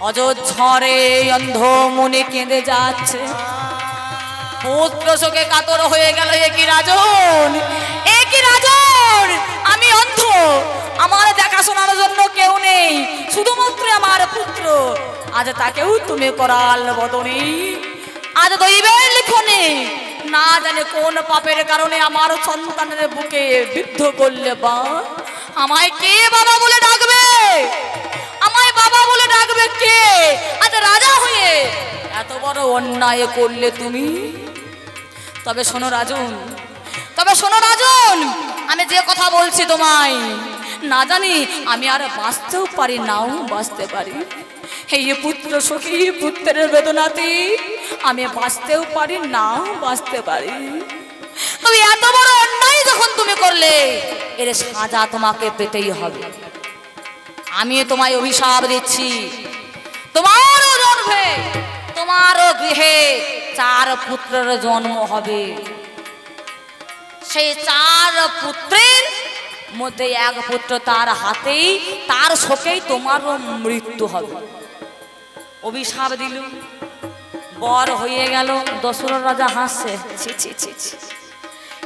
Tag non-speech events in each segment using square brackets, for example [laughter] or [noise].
অযোধ্যরে অন্ধ মনে কেঁদে যাচ্ছে। পুত্র শোকে কাতর হয়ে গেল এ কি রাজন? এ কি রাজন? আমি অন্ধ। আমার দেখাশোনার জন্য কেউ নেই, শুধুমাত্র আমার পুত্র। আজ তাকেও তুমি করাল বদনি। আজ দৈবের লিখনে, না জানে কোন পাপের কারণে আমার সন্তানের বুকে বিদ্ধ করলে বা। আমায় কে বাবা বলে ডাকবে? বাবা বলে ডাকবে কে? আজ রাজা হয়ে। এত বড় অন্যায় করলে তুমি? তবে শোনো রাজন, তবে শোনো রাজন, আমি যে কথা বলছি তোমায়, না জানি আমি আর বাঁচতেও পারি, নাও বাঁচতে পারি। এই পুত্র সখী, পুত্রের বেদনাতে আমি বাঁচতেও পারি, নাও বাঁচতে পারি। তবে এত বড় অন্যায় যখন তুমি করলে, এর সাজা তোমাকে পেতেই হবে। আমি তোমায় অভিশাপ দিচ্ছি। তোমারও জন্মে তোমারও গৃহে চার পুত্রের জন্ম হবে। সেই চার পুত্রের মধ্যে এক পুত্র তার হাতেই, তার শোকেই তোমারও মৃত্যু হবে। অভিশাপ দিল, বর হয়ে গেল, দশরথ রাজা হাসছে। ছি ছি ছি ছি।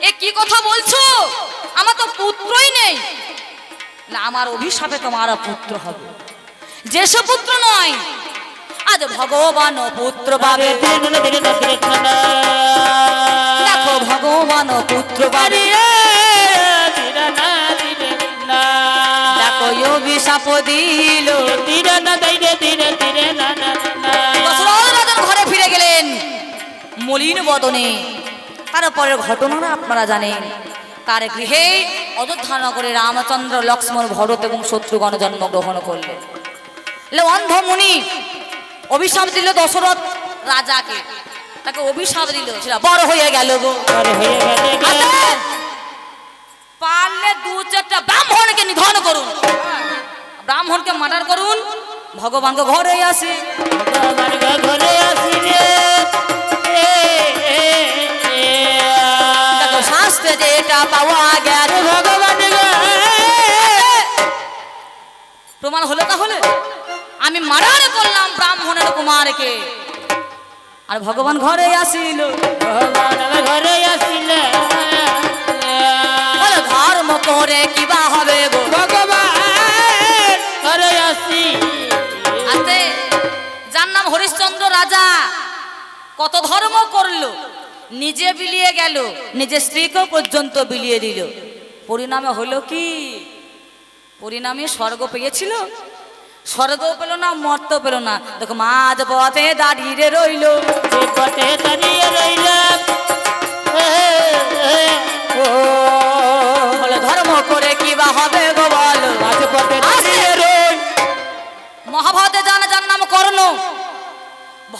এ কি কথা বলছো? আমার তো পুত্রই নেই। না, আমার অভিশাপে তোমার পুত্র হবে। যেসব পুত্র নয়, আজ ভগবান পুত্র পাবে। দেখো, ভগবান পুত্র পাবে। ঘরে ফিরে গেলেন। মলিন বদনে। তারপরের ঘটনাটা আপনারা জানেন। তার গৃহে অযোধ্যা নগরে রামচন্দ্র লক্ষ্মণ ভরত এবং শত্রুগণ জন্মগ্রহণ করলেন অন্ধ মুনি অভিশাপ দিল দশরথ রাজাকে। তাকে অভিশাপ দিল সেটা বড় হয়ে গেল গো। পারলে দু চারটা ব্রাহ্মণকে নিধন করুন। ব্রাহ্মণকে মার্ডার করুন ভগবানকে ঘরে আসে। দেখো যেটা পাওয়া গেল। প্রমাণ হলো তাহলে? আমি মার্ডার করলাম ব্রাহ্মণের কুমারকে। আর ভগবান ঘরে আসিল। ঘরে আসিলে। ধর্ম করে কিবা হবে গো? ভগবান ঘরে আসি আতে যার নাম হরিশ্চন্দ্র রাজা কত ধর্ম করল? নিজে বিলিয়ে গেল নিজের স্ত্রীকেও পর্যন্ত বিলিয়ে দিল। পরিণামে হলো কি? পরিণামে স্বর্গ পেয়েছিল স্বর্গ পেল না মর্ত পেল না। দেখো মাঝ পথে দাঁড়িয়ে রইল। পথে দাঁড়িয়ে রইলাম বলে ধর্ম করে কি বা হবে গো বলো? মাঝ পথে দাঁড়িয়ে রই মহাভারতে জানা যার নাম কর্ণ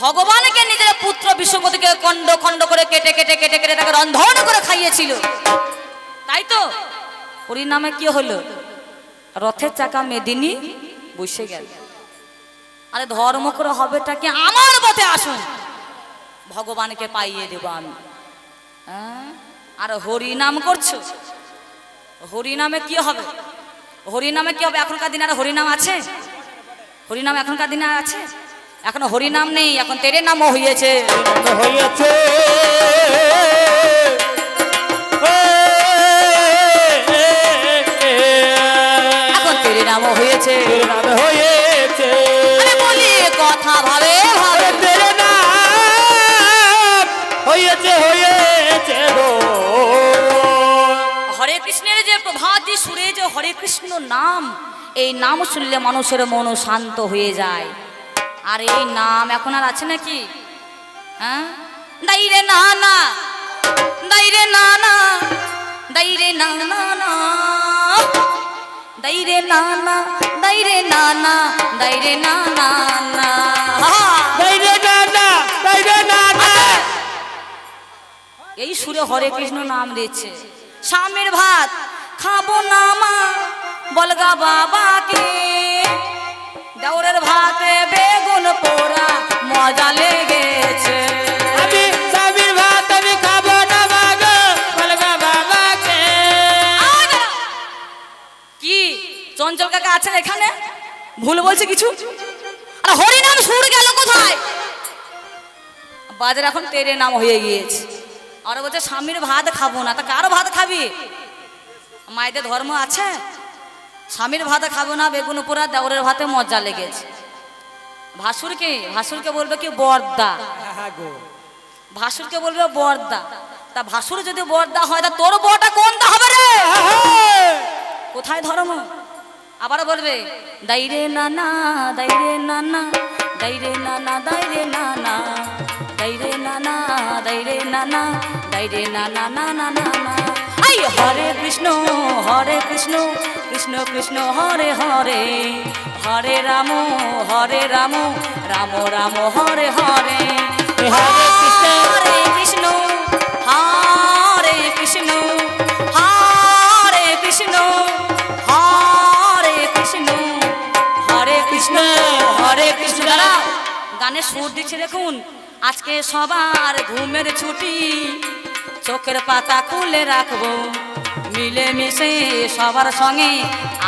ভগবানকে নিজের পুত্র বিশ্বপতিকে খণ্ড খণ্ড করে কেটে কেটে কেটে কেটে তাকে রন্ধন করে খাইয়েছিল। তাই তো? পরিণামে কি হলো? রথের চাকা মেদিনী বসে গেল। আরে ধর্ম করে হবেটা কি আমার পথে আসুন। ভগবানকে পাইয়ে দেব আমি। হ্যাঁ? আর হরি নাম করছ? হরি নামে কি হবে? হরি নামে কি হবে? এখনকার দিনে আর হরি নাম আছে? হরিনাম এখনকার দিনে আছে? এখন হরিনাম নেই এখন তেরে নামও হয়েছে হয়েছে এখন তেরে নামও হয়েছে হয়েছে বলি কথা ভাবে ভাবে। তেরে নাম হয়েছে হয়েছে হরে কৃষ্ণের যে প্রভাতী সুরে যে হরে কৃষ্ণ নাম এই নাম শুনলে মানুষের মন শান্ত হয়ে যায়। আর এই নাম এখন আর আছে নাকি? হ্যাঁ? দাই রে না না দাই রে না না দাই রে না না না দাই রে না না দাই রে না না দাই রে না না না বাইরে না না বাইরে না না এই সুরে হরে কৃষ্ণ নাম দিচ্ছে। স্বামীর ভাত খাব না মা বলগা বাবাকে আছেন এখানে? ভুল বলছে কিছু? আর হরিনাম সুর গেল কোথায়? বাজার এখন তেরে নাম হয়ে গিয়েছে। আর বলছে স্বামীর ভাত খাব না। তা কারও ভাত খাবি? মায়েদের ধর্ম আছে? স্বামীর ভাত খাব না বেগুন পোড়া দেওরের ভাতে মজা লেগেছে। ভাসুর ভাসুরকে ভাসুরকে বলবে কি বর্দা। ভাসুরকে বলবে বর্দা। তা ভাসুর যদি বর্দা হয় তা তোর বড়টা কোনটা হবে রে? কোথায় ধর্ম? আবার বলবে দাইরে নানা দাইরে নানা দাইরে নানা দাইরে নানা দাইরে নানা দাইরে নানা দাইরে নানা না নানা না না। আই হরে কৃষ্ণ হরে কৃষ্ণ কৃষ্ণ কৃষ্ণ হরে হরে হরে রাম হরে রাম রাম রাম হরে হরে। হরে কৃষ্ণ। হরে কৃষ্ণ। গানের সুর দিচ্ছে দেখুন। আজকে সবার ঘুমের ছুটি। চোখের পাতা খুলে রাখব। মিলে মিশে সবার সঙ্গে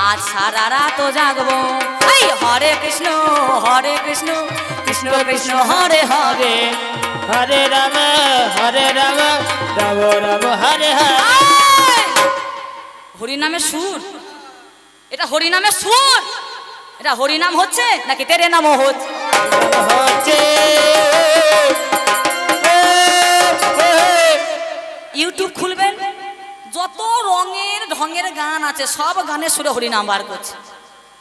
আজ সারা রাত জাগবো। এই হরে কৃষ্ণ হরে কৃষ্ণ কৃষ্ণ কৃষ্ণ হরে হরে। হরে রাম হরে রাম রাম রাম হরে হরে! হরিনামের সুর। এটা হরিনামের সুর। এটা হরিনাম হচ্ছে নাকি তেরে নামও হচ্ছে? ইউটিউব খুলবেন? যত রঙের ঢঙের গান আছে, সব গানের সুরে হরিনাম বার করছে।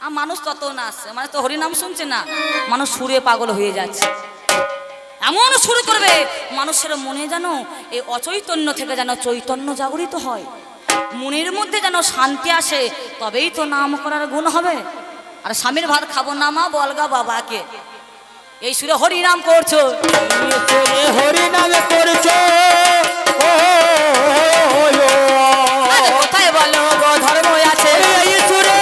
আর মানুষ তত না আসছে মানে তো হরিনাম শুনছে না, মানুষ সুরে পাগল হয়ে যাচ্ছে। এমন সুর করবে, মানুষের মনে যেন এই অচৈতন্য থেকে যেন চৈতন্য জাগরিত হয়। মনের মধ্যে যেন শান্তি আসে, তবেই তো নাম করার গুণ হবে। আর স্বামীর ভাত খাব না মা বলগা বাবাকে। এই সুরে হরিনাম করছ। হরি নামে করছ। আরে কোথায় বলো গো? ধর্ম আছে। এই সুরে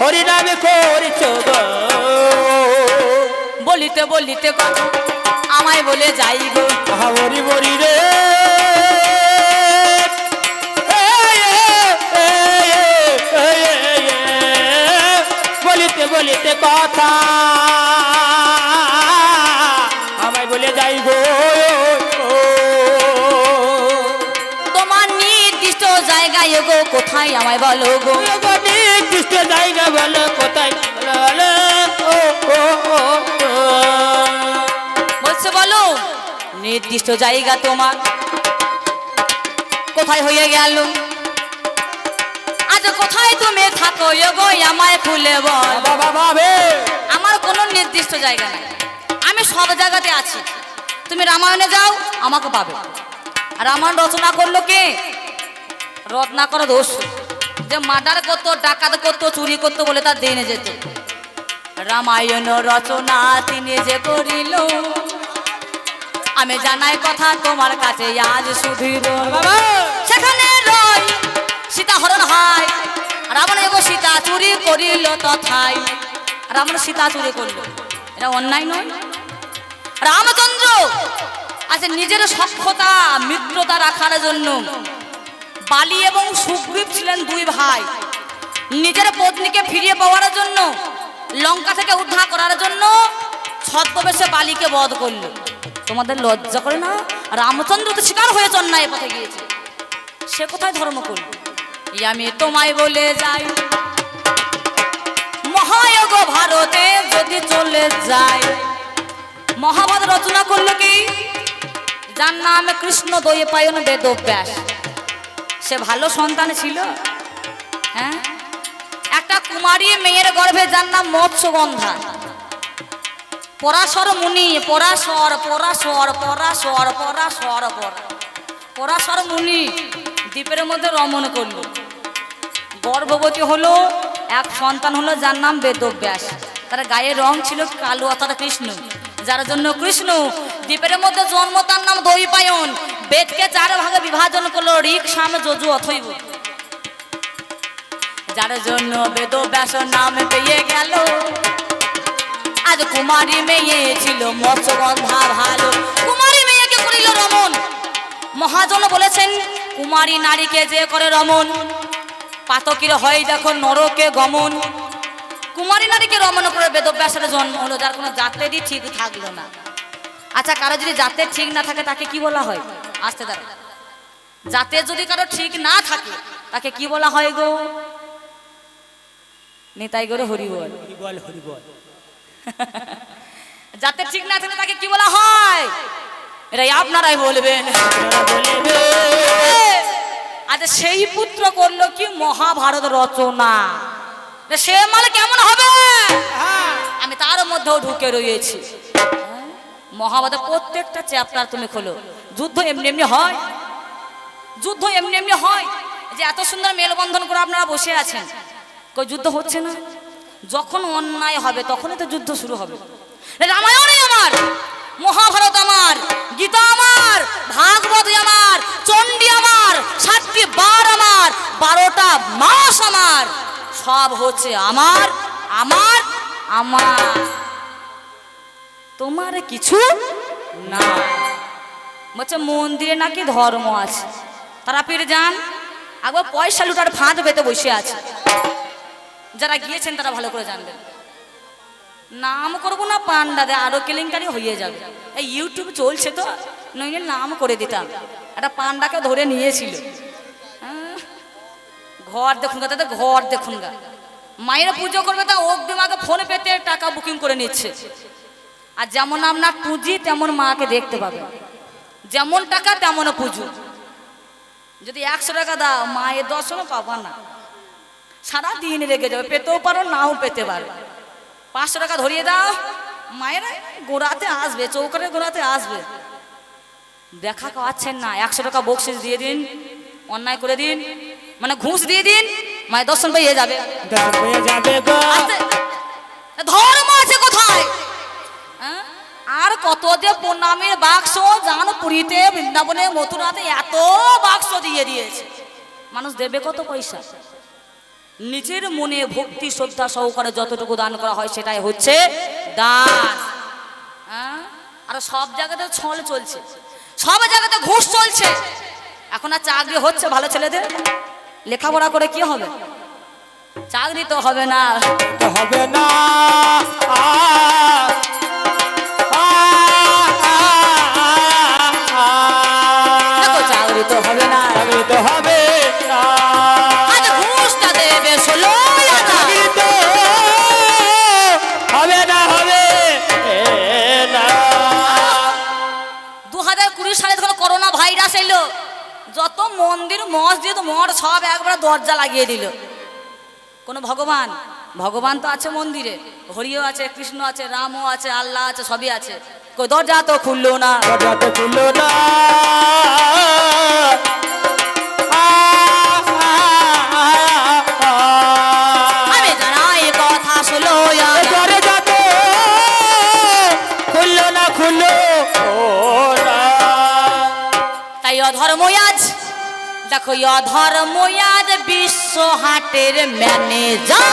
হরি নামে করছ বলিতে বলিতে আমায় বলে যাই গো। হরি মরি রে। বলিতে কথা। আমায় বলে যাই গো তোমার নির্দিষ্ট জায়গায় গো কোথায় আমায় বলো গো? নির্দিষ্ট জায়গা বলো কোথায়। বলছে বলো নির্দিষ্ট জায়গা তোমার। কোথায় হয়ে গেল? আজ কোথায় তুমি থাকো গো আমায় খুলে বল। আমার কোনো নির্দিষ্ট জায়গা নাই। আমি সব জায়গাতে আছি। তুমি রামায়ণে যাও আমাকে পাবে। রামায়ণ রচনা করল কে? রচনা করো দোষ। যে মার্ডার করতো ডাকাত করতো চুরি করতো বলে তার দিনে যেত। রামায়ণ রচনা তিনি যে করিল। আমি জানাই কথা তোমার কাছে আজ সুধীর সেখানে রয় সীতা হরণ হয়। রাবণ এবং সীতা চুরি করিল তথাই রাবণ সীতা চুরি করল। এটা অন্যায় নয়। রামচন্দ্র আজ নিজের সক্ষতা, মিত্রতা রাখার জন্য বালি এবং সুগ্রীব ছিলেন দুই ভাই। নিজের পত্নীকে ফিরিয়ে পাওয়ার জন্য, লঙ্কা থেকে উদ্ধার করার জন্য ছদ্মবেশে বালিকে বধ করল। তোমাদের লজ্জা করে না? রামচন্দ্র তো শিকার হয়েছে অন্যায় পথে গিয়েছে। সে কোথায় ধর্ম করল? আমি তোমায় বলে যাই। মহায়োগ ভারতে যদি চলে যায় মহাভারত রচনা করল কি? যার নাম কৃষ্ণ দয়ে পায়ন বেদব্যাস। সে ভালো সন্তান ছিল। হ্যাঁ? একটা কুমারী মেয়ের গর্ভে যার নাম মৎস্যগন্ধা। পরাশর মুনি, পরাশর পরাশর পরাশর পরাশর, পরা। পরাশর মুনি দ্বীপের মধ্যে রমণ করল। গর্ভবতী হলো, এক সন্তান হলো যার নাম বেদব্যাস। তার গায়ের রং ছিল কালো, অর্থাৎ কৃষ্ণ। যার জন্য কৃষ্ণ দ্বীপের মধ্যে জন্ম, তার নাম দৈপায়ন বেদকে চার ভাগে বিভাজন করল, ঋক, সাম, যজু অথৈব। যার জন্য বেদব্যাস নাম পেয়ে গেল। আজ কুমারী মেয়ে ছিল, মৎস্যগন্ধা ভালো। কুমারী মেয়েকে করিল রমন মহাজন বলেছেন, কুমারী নারীকে যে করে রমন পাতকির হয় দেখো নরকে গমন। কুমারী নারীকে রমণ করে বেদব্যাসের জন্ম হলো যার কোনো জাতেরই ঠিক থাকল না। আচ্ছা কারও যদি জাতের ঠিক না থাকে তাকে কি বলা হয়? আসতে দাঁড়া জাতের যদি কারও ঠিক না থাকে তাকে কি বলা হয় গো? নিতাই গরে হরি বল হরিবল হরিবল। জাতের [laughs] ঠিক না থাকে তাকে কি বলা হয়? এটাই আপনারাই বলবেন। আচ্ছা সেই পুত্র করল কি মহাভারত রচনা? সে মানে কেমন হবে? আমি তার মধ্যেও ঢুকে রয়েছি? মহাভারতের প্রত্যেকটা চ্যাপ্টার তুমি খোলো। যুদ্ধ এমনি এমনি হয়। যুদ্ধ এমনি এমনি হয়। যে এত সুন্দর মেলবন্ধন করে আপনারা বসে আছেন। কই, যুদ্ধ হচ্ছে না? যখন অন্যায় হবে, তখনই তো যুদ্ধ শুরু হবে। রামায়ণে আমার! মহাভারত আমার, গীতা আমার, ভাগবত আমার, চণ্ডী আমার, সাতটি বার আমার, বারোটা মাস আমার। সব হচ্ছে আমার আমার আমার। তোমার কিছু না বলছে, মন্দিরে নাকি ধর্ম আছে। তারা পীর যান, একবার পয়সা লুটার ফাঁদ পেতে বসে আছে। যারা গিয়েছেন, তারা ভালো করে জানবেন। নাম করব না পান্ডাদের, আরও কেলেঙ্কারি হয়ে যাবে। এই ইউটিউব চলছে তো, নইলে নাম করে দিতাম। একটা পান্ডাকে ধরে নিয়েছিল। ঘর দেখুন গা তাদের ঘর দেখুন গা মায়ের পুজো করবে তা অগ্রিম আগে ফোন পেতে টাকা বুকিং করে নিচ্ছে। আর যেমন আপনার পুঁজি, তেমন মাকে দেখতে পাবে। যেমন টাকা, তেমন পুজো। যদি একশো টাকা দাও, মায়ের দর্শনও পাবা না। সারা দিন রেগে যাবে, পেতেও পারো, নাও পেতে পারো। পাঁচশো টাকা ধরিয়ে দাও। মায়ের গোড়াতে আসবে চৌকারে গোড়াতে আসবে। দেখা পাচ্ছেন না একশো টাকা বকশিস দিয়ে দিন অন্যায় করে দিন মানে ঘুষ দিয়ে দিন মায়ের দর্শন পেয়ে যাবে। যাবে ধর্ম আছে কোথায়? আর কত যে প্রণামের বাক্স জান পুরীতে বৃন্দাবনে মথুরাতে এত বাক্স দিয়ে দিয়েছে। মানুষ দেবে কত পয়সা? নিজের মনে ভক্তি শ্রদ্ধা সহকারে যতটুকু দান করা হয় সেটাই হচ্ছে দান। হ্যাঁ? আর সব জায়গাতে ছল চলছে। সব জায়গাতে ঘুষ চলছে। এখন আর চাকরি হচ্ছে ভালো ছেলেদের? লেখাপড়া করে কি হবে? চাকরি তো হবে না। হবে না। চাকরি তো হবে না। চাকরি তো হবে। যত মন্দির, মসজিদ, মঠ, সব একবার দরজা লাগিয়ে দিল। কোন ভগবান? ভগবান তো আছে মন্দিরে। হরিও আছে, কৃষ্ণ আছে, রামও আছে, আল্লাহ আছে, সবই আছে। দরজা তো খুললো না। দরজা তো খুললো না। দেখো অধর্ম আজ বিশ্ব হাটের ম্যানেজার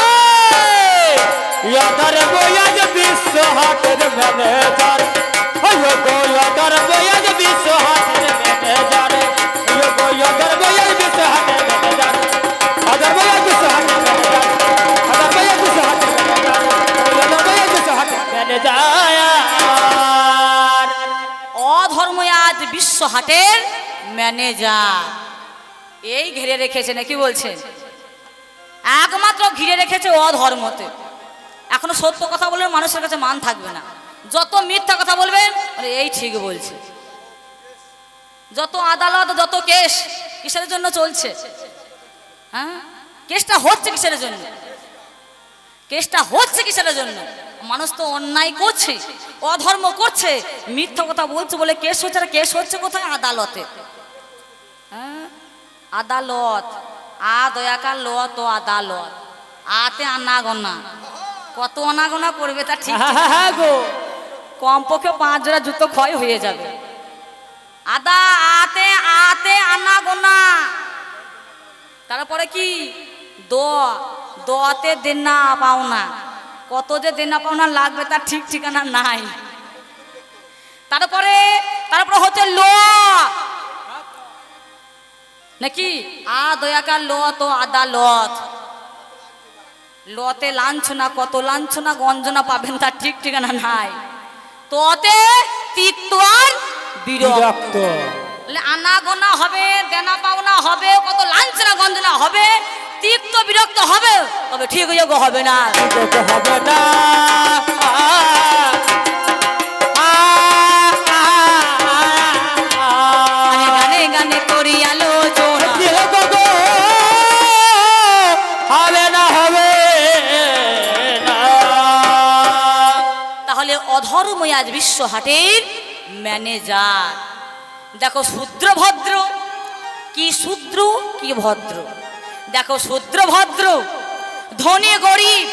ইয়াদার বয়াজ বিশ্ব হাটের ম্যানেজার ওয়ো গো বিশ্ব হাটের ম্যানেজার ওয়ো গো বিশ্ব হাটের ম্যানেজার আদার বয়াজ বিশ্ব হাটের ম্যানেজার আদার বয়াজ বিশ্ব হাটের ম্যানেজার ইয়াদার বয়াজ বিশ্ব হাটের ম্যানেজার অধর্ম আজ বিশ্ব হাটের ম্যানেজার এই ঘিরে রেখেছে নাকি বলছেন একমাত্র ঘিরে রেখেছে অধর্মতে এখনও সত্য কথা বললে মানুষের কাছে মান থাকবে না। যত মিথ্যা কথা বলবেন আরে এই ঠিক বলছে। যত আদালত, যত কেস কিসের জন্য চলছে? হ্যাঁ? কেসটা হচ্ছে কিসের জন্য? কেসটা হচ্ছে কিসের জন্য? মানুষ তো অন্যায় করছে, অধর্ম করছে, মিথ্যা কথা বলছে বলে কেস হচ্ছে কেস হচ্ছে কোথায়? আদালতে? আদালত। আ দয়াকার ল তো আদালত। আতে আনাগোনা। কত আনাগোনা করবে তা ঠিক ঠিক হ্যাঁ গো। কমপক্ষে পাঁচ জোড়া জুতো ক্ষয় হয়ে যাবে। আদা আতে আতে আনা গোনা তারপরে কি? দ দতে দেনা পাওনা। কত যে দেনা পাওনা লাগবে তার ঠিক ঠিকানা নাই। তারপরে তারপরে হচ্ছে ল। নাকি? আ দয়াকার ল তো আদালত লতে। লাঞ্ছনা কত লাঞ্ছনা গঞ্জনা পাবেন তার ঠিক ঠিকানা নাই। তোতে তিক্ত আর বিরক্ত। বিরক্ত। বলে আনা গোনা হবে দেনা পাওনা হবে কত লাঞ্ছনা গঞ্জনা হবে তিক্ত বিরক্ত হবে তবে ঠিক যোগ্য হবে না। হবে না। অধর্মই আজ বিশ্ব হাটের ম্যানেজার। দেখো শূদ্র ভদ্র, কি শূদ্র, কি ভদ্র। দেখো শূদ্র ভদ্র, ধনী গরিব,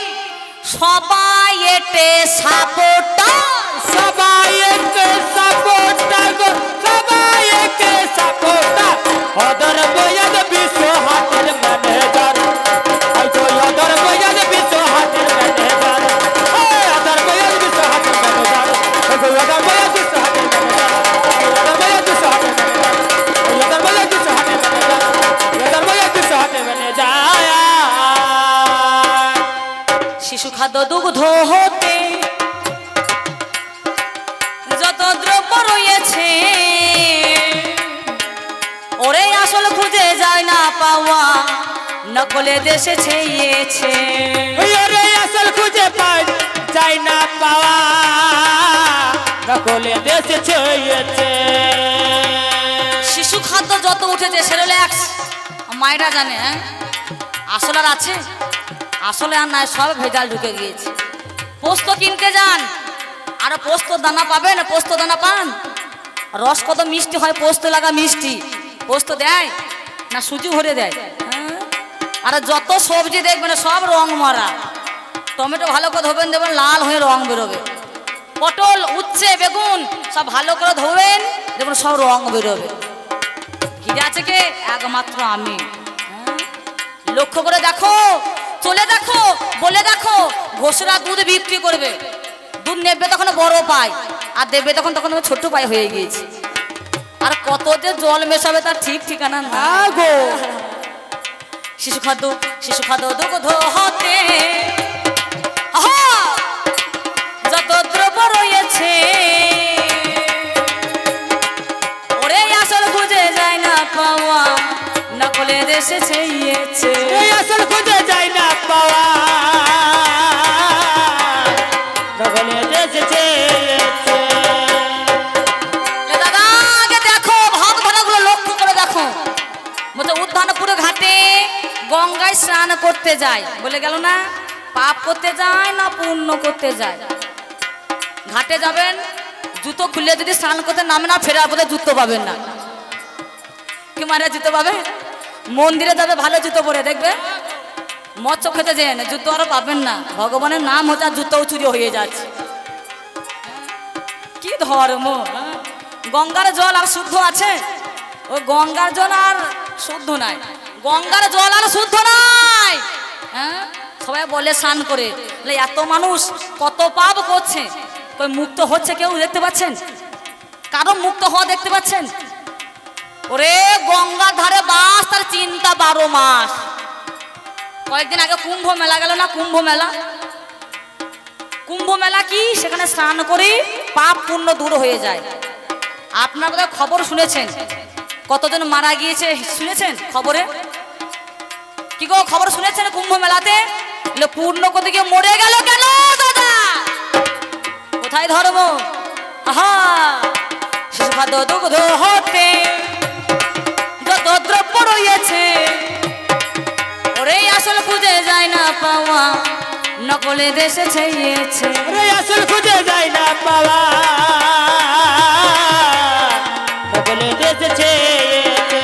সবাই এটে সাপোর্টার দেশে ছেয়েছে। ওরে আসল খুঁজে পাই চাই না পাওয়া। নকলে দেশে ছয়েছে। শিশু খাদ্য যত উঠেছে সেরেল্যাক্স মায়েরা জানে হ্যাঁ? আসল আর আছে আসলে আর নাই সব ভেজাল ঢুকে গিয়েছে। পোস্ত কিনতে যান আর পোস্ত দানা পাবেন পোস্ত দানা পান। রস কত মিষ্টি হয় পোস্ত লাগা মিষ্টি। পোস্ত দেয় না সুজি ভরে দেয়? আর যত সবজি দেখবেন সব রং মারা। টমেটো ভালো করে ধোবেন দেবেন লাল হয়ে রং বেরোবে। পটল, উচ্ছে, বেগুন, সব ভালো করে ধোবেন দেখুন সব রং বেরোবে। ঘিরে আছে কে? একমাত্র আমি। হ্যাঁ? লক্ষ্য করে দেখো, চলে দেখো, বলে দেখো, ঘোষরা দুধ বিক্রি করবে। দুধ নেবে তখন বড় পায় আর দেবে তখন তখন ছোট্ট পায় হয়ে গিয়েছি। আর কত যে জল মেশাবে তার ঠিক ঠিকানা না আগো শিশু খাদ্য শিশু খাদ্য দুগ্ধ হতে! যত দ্রব্য রয়েছে, ওরে আসল খুঁজে যায় না পাওয়া নকলে দেশে ছেয়েছে। আসল খুঁজে যাই না পাওয়া নকলে দেশে ছয়েছে। গঙ্গায় স্নান করতে যায়। বলে গেল না, পাপ করতে যায় না পূর্ণ করতে যায়। ঘাটে যাবেন, জুতো খুলে যদি স্নান করতে নামে না, ফেরার পথে জুতো পাবেন না। কি মানে জুতো পাবে? মন্দিরে যাবে, ভালো জুতো পরে দেখবে। মৎস্য খেতে যেন জুতো আরও পাবেন না। ভগবানের নাম হচ্ছে জুতোও চুরি হয়ে যাচ্ছে। কি ধর্ম হ্যাঁ? গঙ্গার জল আর শুদ্ধ আছে? ও গঙ্গার জল আর শুদ্ধ নাই। গঙ্গার জল আর শুদ্ধ নাই। হ্যাঁ? সবাই বলে স্নান করে। এত মানুষ কত পাপ করছে। মুক্ত হচ্ছে কেউ, দেখতে পাচ্ছেন? কারও মুক্ত হওয়া দেখতে পাচ্ছেন? ওরে, গঙ্গার ধারে বাস, তার চিন্তা বারো মাস। কয়েকদিন আগে কুম্ভ মেলা গেল না, কুম্ভ মেলা? কুম্ভ মেলা কি? সেখানে স্নান করে, পাপ পুণ্য দূর হয়ে যায়। আপনার খবর শুনেছেন? কতজন মারা গিয়েছে, শুনেছেন খবরে? কি গো খবর শুনেছেন কুম্ভ মেলাতে? পূর্ণ করতে গিয়ে মরে গেল কেন দাদা? কোথায় ধর্ম? আহা খাদ্য দুগ্ধ হতে যত দ্রব্য রয়েছে ওরে আসল খুঁজে যায় না পাওয়া, নকলে দেশে ছেয়েছে। ওরে আসল খুঁজে যাই না পাওয়া, নকলে দেশে ছয়েছে।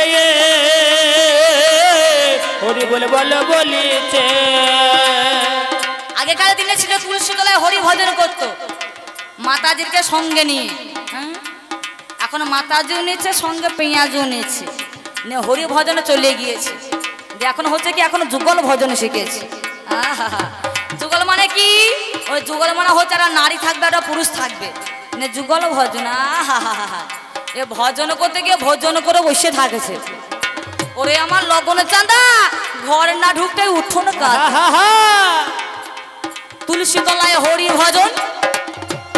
গিন্নি হরি বলে বল, বলিছে। আগেকার দিনে ছিল তুলসী তলায় হরি ভজন করতো, মাতাজিকে সঙ্গে নিয়ে। হ্যাঁ? এখন মাতাজিও নিচ্ছে সঙ্গে পেঁয়াজও নিচ্ছে নিয়ে হরি ভজনে চলে গিয়েছে। যে এখন হচ্ছে কি, এখন যুগল ভজন শিখেছে। যুগল মানে কি? ওই যুগল মানে হচ্ছে একটা নারী থাকবে একটা পুরুষ থাকবে। যুগল ভজন আহা। এ ভজন করতে গিয়ে ভোজন করে বসে থাকেছে। ওরে আমার লগনের চাঁদা ঘরে না ঢুকতে উঠোন কাজ তুলসী তলায় হরি ভজন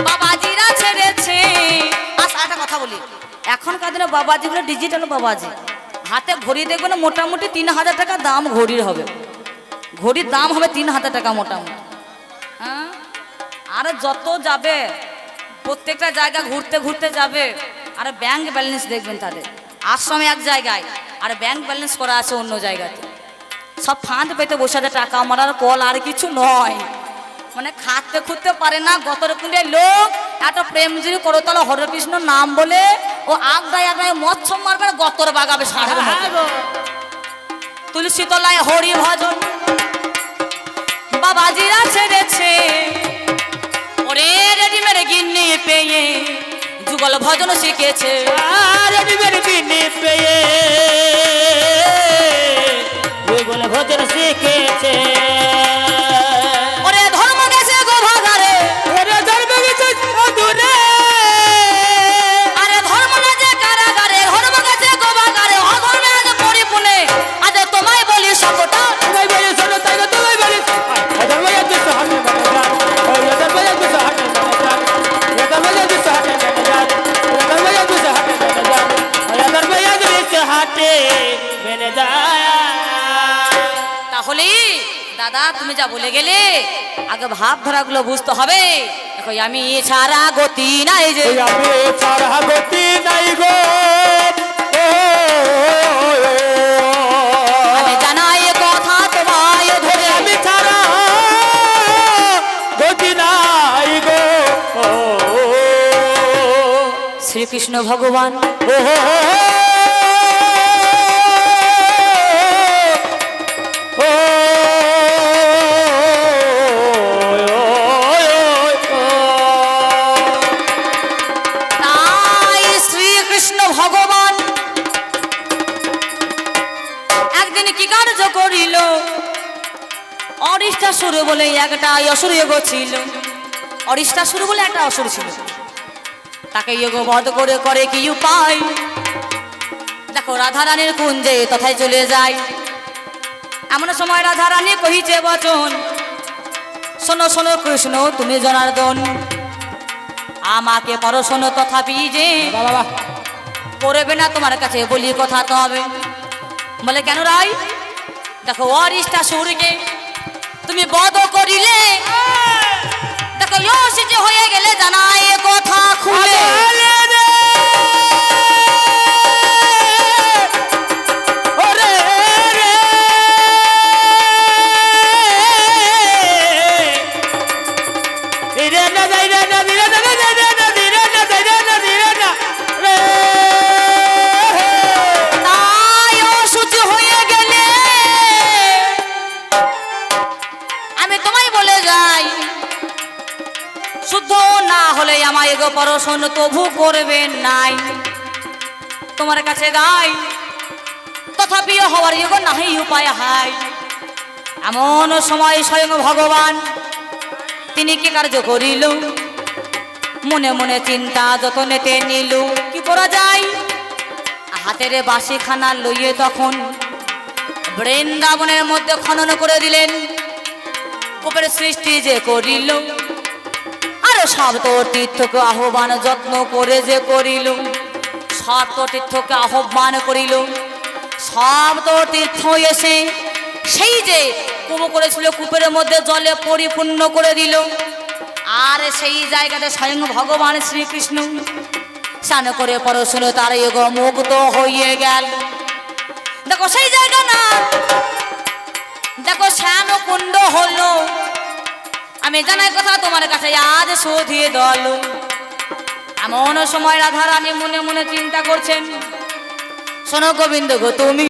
বাবাজিরা ছেড়েছে আচ্ছা একটা কথা বলি। এখনকার দিনে বাবাজিগুলো ডিজিটাল বাবাজি। হাতে ঘড়ি দেখবে না মোটামুটি তিন হাজার টাকা দাম ঘড়ির হবে। ঘড়ির দাম হবে তিন হাজার টাকা মোটামুটি। হ্যাঁ? আর যত যাবে প্রত্যেকটা জায়গা ঘুরতে ঘুরতে যাবে। আর ব্যাংক ব্যালেন্স দেখবেন তাদের আশ্রমে এক জায়গায় আর ব্যাংক ব্যালেন্স করা আছে অন্য জায়গাতে সব ফাঁদ পেতে বসে আছে টাকা মারার কল আর কিছু নয় মানে খাটতে খুঁজতে পারে না গত রকমের লোক এত প্রেম যদি করতল হরকৃষ্ণ নাম বলে ও আগদায় আগদায় মৎস্য মারবে গতর বাগাবে তুলসী তলায় হরি ভজন বাবাজিরা ছেড়েছে ওরে রেডিমেড গিন্নি পেয়ে যুগল ভজন শিখেছে। ভজন শিখেছে। দাদা তুমি যা বলে গেলে আগে ভাব ধারাগুলো বুঝতে হবে। দেখো আমি ছাড়া গতি নাই যে। আমি ছাড়া গতি নাই গো। ও, আমি জানাই অরিষ্টাসুর বলে একটা অসুর যোগ ছিল। অরিষ্টাসুর বলে একটা অসুর ছিল। তাকে যোগ বধ করে করে কি উপায়? দেখো রাধারানীর কুঞ্জে তথায় চলে যায়। এমন সময় রাধারানী কহিছে বচন শোনো শোনো কৃষ্ণ তুমি জনার্দন আমাকে পর শোনো তথাপি যে বাবা করবে না তোমার কাছে বলি কথা তো হবে বলে কেন রাই দেখো অরিষ্টা সুরকে তুমি বধ করিলে। দেখো ইয়স যে হয়ে গেলে জানাই কথা খুলে। এমন সময় স্বয়ং ভগবান। তিনি কি কার্য করিল? মনে মনে চিন্তা যতনেতে নিল। কি করা যায়? হাতের বাসিখানা লইয়ে তখন বৃন্দাবনের মধ্যে খনন করে দিলেন। কূপের সৃষ্টি যে করিল, আর সপ্ত তীর্থকে আহ্বান যত্ন করে যে করিল, সপ্ত তীর্থকে আহ্বান করিল। সপ্ত তীর্থ এসে সেই যে কুমো করেছিল, কূপের মধ্যে জলে পরিপূর্ণ করে দিল। আর সেই জায়গাতে স্বয়ং ভগবান শ্রীকৃষ্ণ স্নান করে পরশুনে তার যোগ মুগ্ধ হয়ে গেল। দেখো, সেই জায়গা না। দেখো, শ্যাম কুণ্ড হলো। আমি জানাই কথা তোমার কাছে, আজ শোধিয়ে দল। এমন সময় রাধা রানী মনে মনে চিন্তা করছেন, শোনো গোবিন্দ গো তুমি